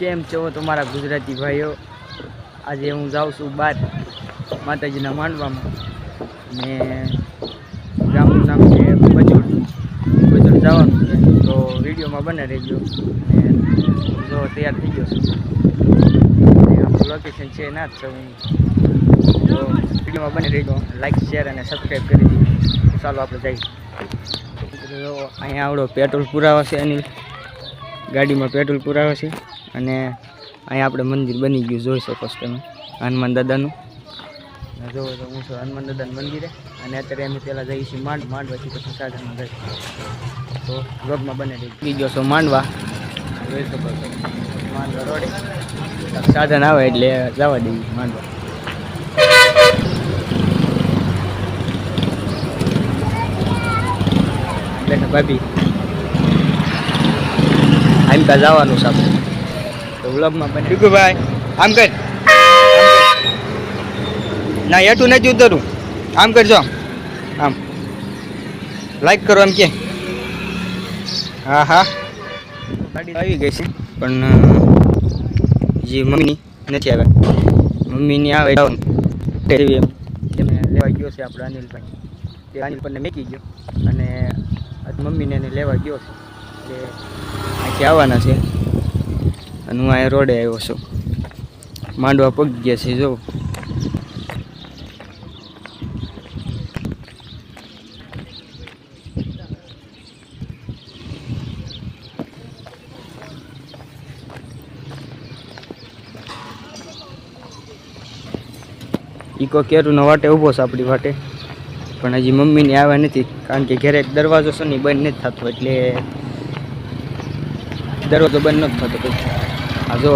કેમ છો તમારા ગુજરાતી ભાઈઓ? આજે હું જાઉં છું બહાર માતાજીના માંડવામાં. ને ગામનું નામ છે બજોડ બજોડ જવાનું છે. તો વિડીયોમાં બને રહેજો. ને જો તૈયાર થઈ ગયો છું. આપણું લોકેશન છે ના જ છું તો વિડીયોમાં બને રહેજો. લાઈક શેર અને સબસ્ક્રાઈબ કરી દીધું ચાલો આપણે જઈએ. જો, અહીંયા આવડો પેટ્રોલ પુરાવો છે અનિલ ગાડીમાં પેટ્રોલ પુરાવો છે. અને અહીંયા આપણે મંદિર બની ગયું, જોઈ શકો છો તમે, હનુમાન દાદાનું. જોવો તો હું છું હનુમાન દાદાનું મંદિરે અને અત્યારે અમે પહેલાં જઈએ છીએ માંડ, માંડવાથી પછી સાધનમાં જઈએ તો બ્લોગમાં બને ગયો છો માંડવા. જોઈ શકો છો. માંડવા રોડે. સાધન આવે એટલે જવા દઈએ માંડવા. ભાભી. આમ કા જવાનું છે તો વ્લોગમાં બને. ભાઈ આમ કર. ના એટું નથી ઉતરું. આમ કરજો. આમ. લાઈક કરો એમ કે. હા હા. ગાડી આવી ગઈ છે, પણ જે મમ્મીની નથી આવ્યા મમ્મીની આવે એમ. તેને લેવા ગયો છે આપણો અનિલભાઈ. તે અનિલ પણ મેકી ગયો. અને આજ મમ્મીને એને લેવા ગયો છું. કે અહીંથી આવવાના છે. અને હું અહીંયા રોડે આવ્યો છું. માંડવા પગ ગયા છે, જો. ઈકો કેરુનો વાટે ઊભો છે આપણી વાટે. પણ હજી મમ્મીને આવ્યા નથી કારણ કે ઘરે દરવાજો છે ને બંધ નથી થતો એટલે દરવાજો બંધ નથી થતો પછી આ જો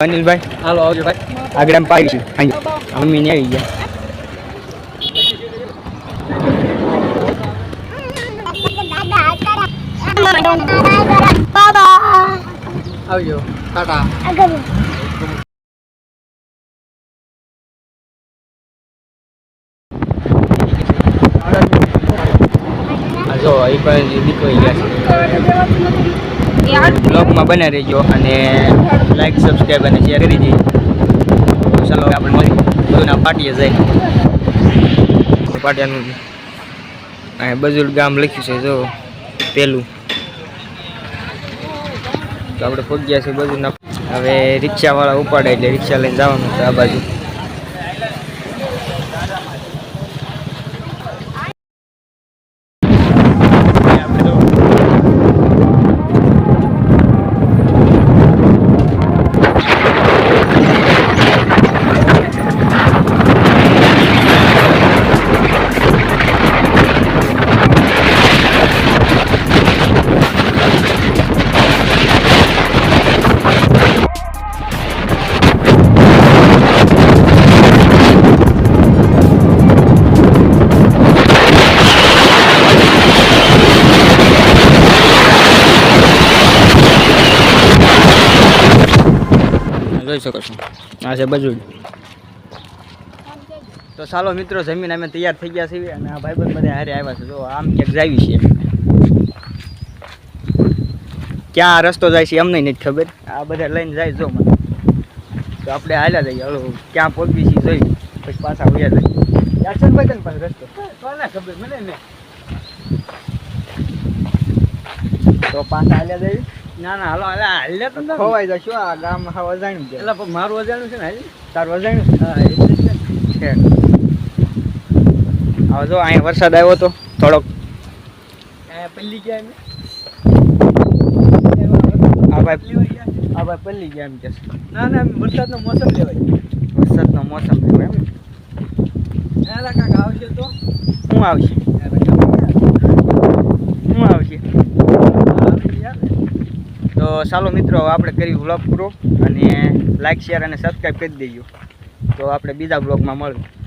અનિલભાઈ હાલો આવજો ભાઈ. આગળ પાડી છે. મમ્મી મમ્મીને આવી ગયા. આવજો. ટાટા. આ જો એ પણ નીકળી ગયા છે. બ્લોગમાં બને રહેજો અને લાઈક સબસ્ક્રાઈબ અને શેર કરી દઈએ ચાલો આપણે મળી બધુંના પાટીએ જાય. પાટિયાનું અહીંયા બજુલ ગામ લખ્યું છે જો પેલું. તો આપણે પગ્યા છે બધું હવે રિક્ષાવાળા ઉપાડે એટલે રિક્ષા લઈને જવાનું છે આ બાજુ. જોઈ શકો છો. આ છે બજુડ તો ચાલો મિત્રો, જમીન અમે તૈયાર થઈ ગયા છીએ અને આ ભાઈબંધ બધા હારે આવ્યા છે. જો, આમ ક્યાંક જાવી છે ક્યાં રસ્તો જાય છે અમને નથી ખબર. આ બધા લઈને જાય જો મને. તો આપણે હાલ્યા જઈએ. હલો ક્યાં પહોંચી છીએ જોઈ. પછી પાછા વયા જાય યારચંદભાઈ તને ખબર? મને તો પાછા હાલ્યા જઈએ. ના ના હાલો હાલે હાલે તો ખોવાઈ જશો આ ગામ હા વજાણ્યું છે. એટલે મારું વજાણ્યું છે ને હાલ તાર વજાણ્યું હા છે. હવે જો અહીંયા વરસાદ આવ્યો તો થોડોક. પલ્લી ગયા આ ભાઈ આ ભાઈ પલ્લી ગયા એમ કે ના ના વરસાદનો મોસમ લેવાય વરસાદનો મોસમ લેવાય એમ. એલા કાકા આવશે તો. હું આવશે શું આવશે તો ચાલો મિત્રો આપણે કરી વ્લોગ પૂરો અને લાઇક શેર અને સબસ્ક્રાઈબ કરી દેજો. તો આપણે બીજા બ્લોગમાં મળીએ.